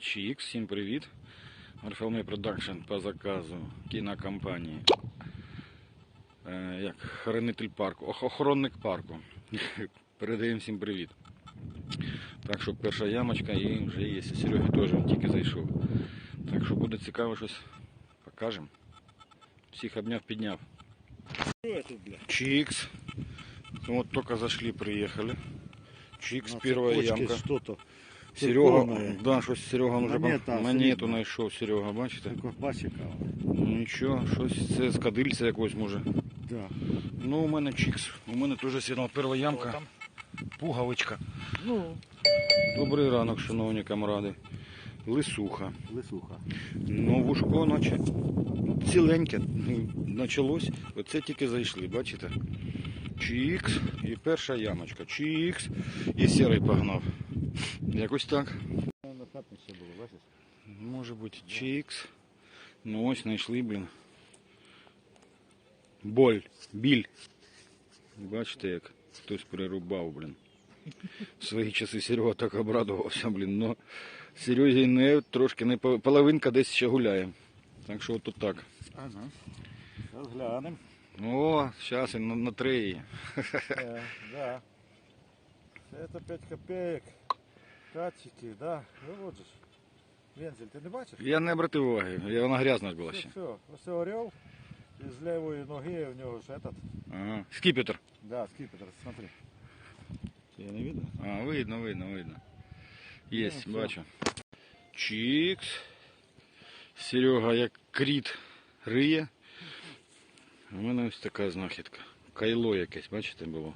Чікс, всім привіт. Орфелмей Продакшн по заказу кінокомпанії. Е, як хранитель парку, охоронник парку. Передаємо всім привіт. Так що перша ямочка і вже є. Сереги теж він тільки зайшов. Так що буде цікаво щось. Покажемо. Всіх обняв, підняв. Чикс. Ну, Вот только зашли, приехали. Чикс, На первая ямка. Что-то. Серега, да, щось Серега вже Монета, бо- монету знайшов, Серега, бачите? Ну нічого, щось це з кадильця якогось може. Да. Ну, у мене чикс. У мене теж сіла перша ямка. Пуговичка. Ну, Добрий ранок, шановні камради. Лисуха. лисуха. Ну, вушко, наче ціленьке. Почалось. Оце тільки зайшли, бачите? Чікс. І перша ямочка. Чікс. І сірий погнав. Якось так. Може бути чікс. Ну ось знайшли, блін. Боль. Біль. Бачите, як хтось перерубав, блін. В свої часи Серега так обрадувався, блін. Но Серезі не трошки не половинка десь ще гуляє. Так що от так. Ага. Зараз глянемо. О, зараз на, на треї. Е, да. Це 5 копеек. Катчики, да. Ну вот же. ж. Вензель, ти не бачиш? Я не обратив уваги, я вона грязна ж була Все, ще. все. Ось орел. І з лівої ноги у нього ж этот. Ага. Скіпетр. Да, скипетр, смотри. Я не видно? А, видно, видно, видно. Есть, Ну, всё. бачу. Чикс. Серега як кріт риє. У мене ось така знахідка. Кайло якесь, бачите, було.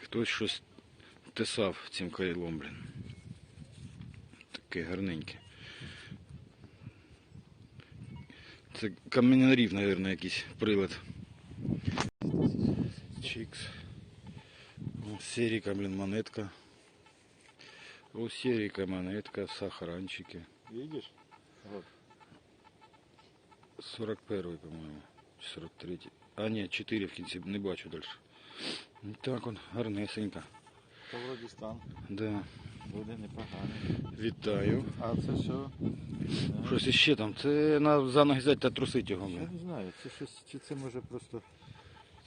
Хтось щось тесав цим кайлом, блін. Таке гарненьке. Це каменярів, мабуть, якийсь прилад. Чикс. Серіка, блін, монетка. У Серіка монетка в сахаранчике. Видиш? Вот. 41 по-моєму. 43 А, ні, 4 в кінці, не бачу далі. Так он, гарнесенька. То вроді стан. Да. Буде непоганий. Вітаю. А це що? Щось іще там. Це на за ноги взяти та трусити його. Я не знаю, це щось, чи це може просто...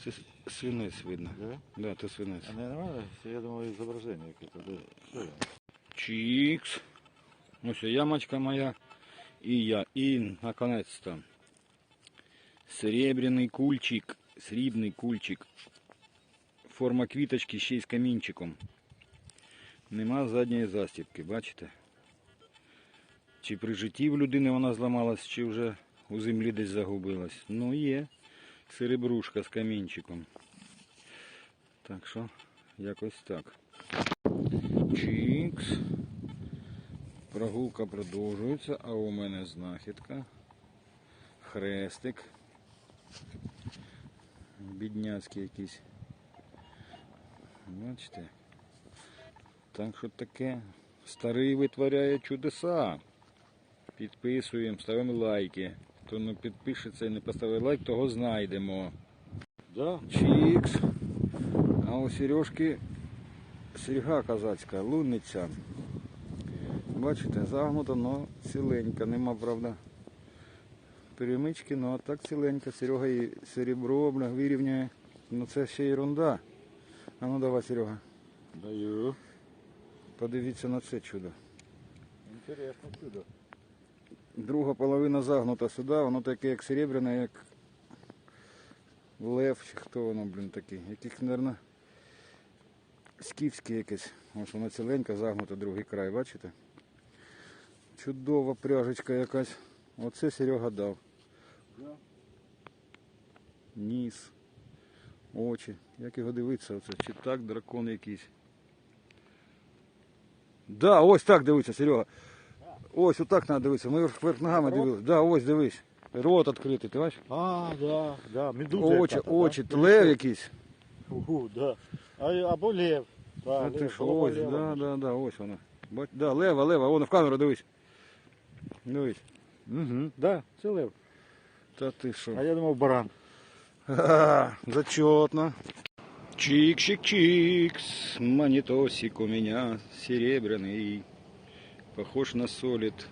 Це свинець видно. Да? Да, це свинець. А не нормально? Я думаю, зображення якесь. Де? Я? Чикс. Ось ямочка моя. І я. І наконець-то. Серебряний кульчик. Срібний кульчик. Форма квіточки ще й з камінчиком. Нема задньої застібки, бачите? Чи при житті в людини вона зламалась, чи вже у землі десь загубилась. Ну є. Серебрушка з камінчиком. Так що, якось так. Чікс. Прогулка продовжується, а у мене знахідка. Хрестик. Бідняцький якийсь. Бачите? Так що таке. Старий витворяє чудеса. Підписуємо, ставимо лайки. Хто не підпишеться і не поставить лайк, того знайдемо. Да? Чікс. А у Сережки серьга казацька, лунниця. Бачите, загнута, но ціленька. Нема, правда, перемички, ну а так ціленька. Серега і серебро вирівняє. Ну це ще ерунда. А ну давай, Серега, Даю. подивіться на це чудо. Інтересно чудо. Друга половина загнута сюди, воно таке як серебряне, як лев, чи хто воно, блін, такий. Яких, мабуть, скіфське якесь. Ось воно ціленька, загнута другий край, бачите? Чудова пряжечка якась. Оце Серега дав. Да. Ніс, очі. Як його дивитися оце? Чи так дракон якийсь? Да, ось так дивиться, Серега. Ось отак треба дивитися. Ми вверх, ногами дивилися. Да, ось дивись. Рот відкритий, ти бачиш? А, да, да, медуза. Очі, яка-то, очі, да? лев якийсь. Угу, да. А, або лев. Да, А лев, ти що, голова ось, лева. да, да, да, ось воно. Бач, да, лева, лева, воно в камеру дивись. Дивись. Угу, да, це лев. Та ти що? А я думав баран. Ага, зачетно. Чик-чик-чикс, монетосик у меня серебряный. Похож на солід.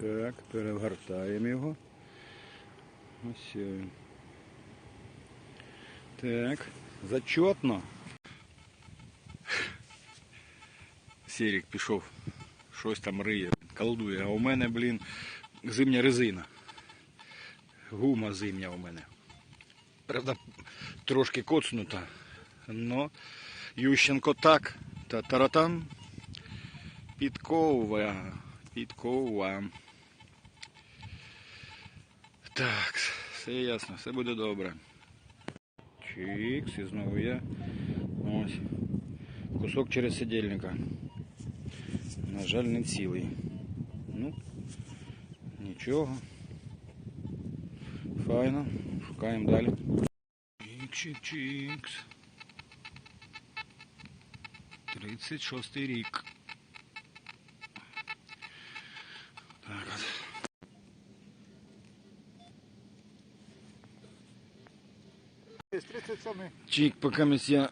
Так, перегортаємо його. Ось. він. Так, зачетно. Серік пішов, щось там риє, колдує, а у мене, блін, зимня резина. Гума зимня у мене. Правда, трошки коцнута. Но Ющенко так. Та таратам. Підкова. Підкова. Так, все ясно, все буде добре. Чікс, і знову я. Ось. Кусок через сидільника. На жаль, не цілий. Ну, нічого. Файно. Шукаємо далі. Чик-чик-чикс. 36 рік. Так от. Чик, поки мись я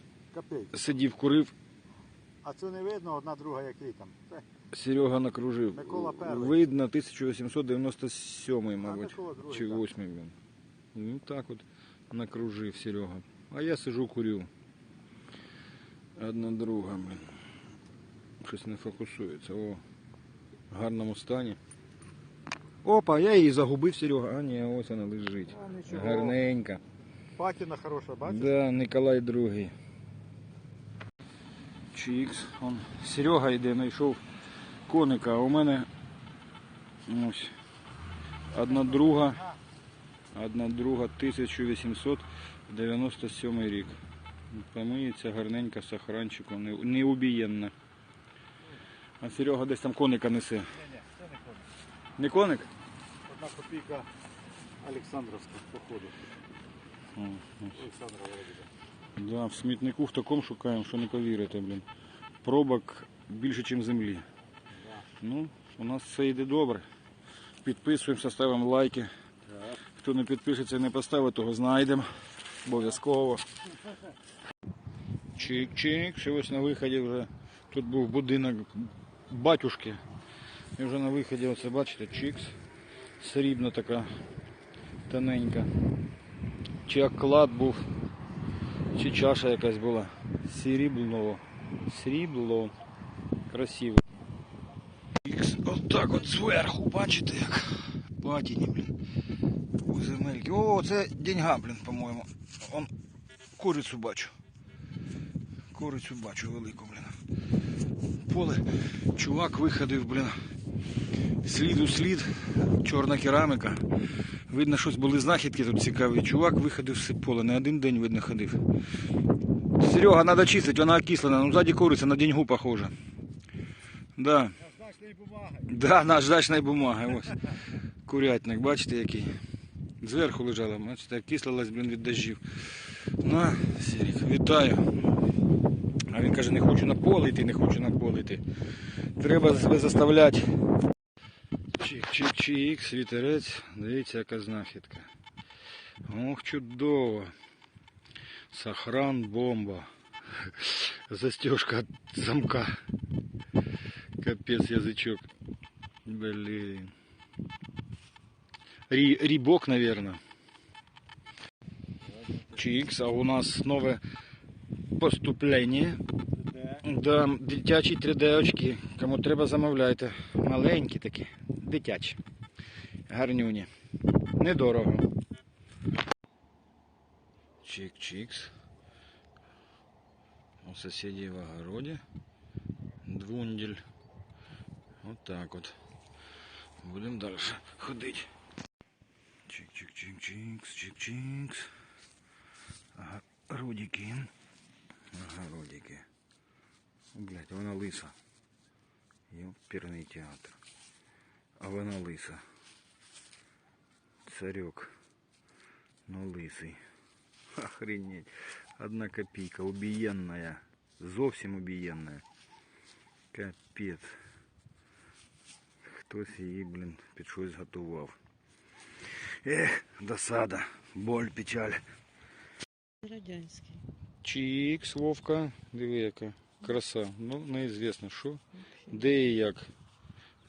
сидів, курив, А це не видно одна друга, який там. Це Серега накружив. Микола Перший. Видно 1897, а мабуть. Микола другий. Чи так. 8 він. Ну так от накружив Серега. А я сижу курю. Одна друга, блін. Щось не фокусується. О, в гарному стані. Опа, я її загубив, Серега. А ні, ось вона лежить. А, нічого. Гарненька. Патіна хороша, бачиш? Да, Николай другий. Чікс. Он Серега йде, знайшов коника, а у мене ось одна друга. Одна друга 1897 рік. Помиється гарненька сахранчиком, не, не убієнна. А Серега десь там коника несе. Не коник. Не коник? Одна копійка Олександровська, походу. О, ось. Олександра Володимира. Да, в смітнику в такому шукаємо, що не повірите, блін. Пробок більше, ніж землі. Ну, у нас все йде добре. Підписуємося, ставимо лайки. Хто не підпишеться не поставить, того знайдемо. Обов'язково. Чик-чик, ще ось на виході вже. Тут був будинок батюшки. І вже на виході, оце бачите, чикс. Срібна така тоненька. Чи оклад був. Чи чаша якась була. Срібло. Срібло. Красиво. Ікс, Отак от зверху, бачите як. Патіні, блін. Земельки. О, це деньга, блін, по-моєму. Он курицю бачу. Курицю бачу велику, блін. Поле. Чувак виходив, блін. Слід у слід. Чорна кераміка. Видно, щось були знахідки тут цікаві. Чувак виходив з поле, не один день видно ходив. Серега, надо чистить, вона окислена. Ну, сзади курица на деньгу похожа. Да, Значної бумаги. да, наш дачна бумага. Ось. Курятник, бачите який. Зверху лежала, бачите, окислилась, блін, від дощів. На, Серік, вітаю. А він каже, не хочу на поле йти, не хочу на поле йти. Треба себе заставляти. Чик-чик-чик, світерець. Дивіться, яка знахідка. Ох, чудово. Сохран бомба. Застежка замка. Капец язычок. Блин. Ри, рибок, наверное. Чикс, а у нас новое поступление. Де? Да, дитячі 3D очки. Кому треба, замовляйте. Маленькі такі, дитячі. Гарнюні. Недорого. Чик-чикс. У соседей в огороде. Двундель. Вот так вот. Будем дальше ходить. Чик-чик-чик-чикс, чик-чикс. Огородики. Огородики. Блять, вона лиса. Ёперний театр. А вона лиса. Царек. Ну лисий. Охренеть. Одна копейка. Убиенная. Зовсім убиенная. Капець. Хтось її, блін, під щось готував. Ех, досада. Боль, печаль. Радянський. Чікс, Вовка. Диви яка. Краса. Ну, неізвісно, що. Де і як.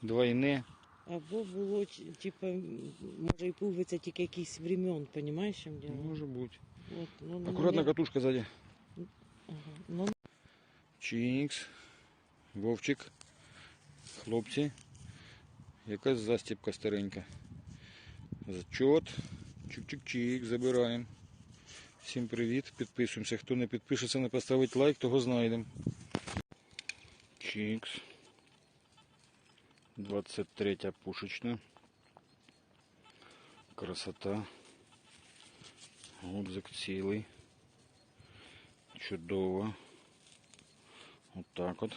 Двойне. Або було, ч- типа, м, може і пуговиця тільки якийсь времен, понімаєш, чим діло? Може бути. От, ну, ну, Акуратна не- катушка ззаді. Ага. Ну, Чікс. Вовчик. Хлопці. Якась застіпка старенька. Зачот. Чик-чик-чик. Забираємо. Всім привіт. Підписуємося. Хто не підпишеться, не поставить лайк, того знайдемо. Чікс. 23 пушечна. Красота. Гудзик цілий. Чудово. От так от.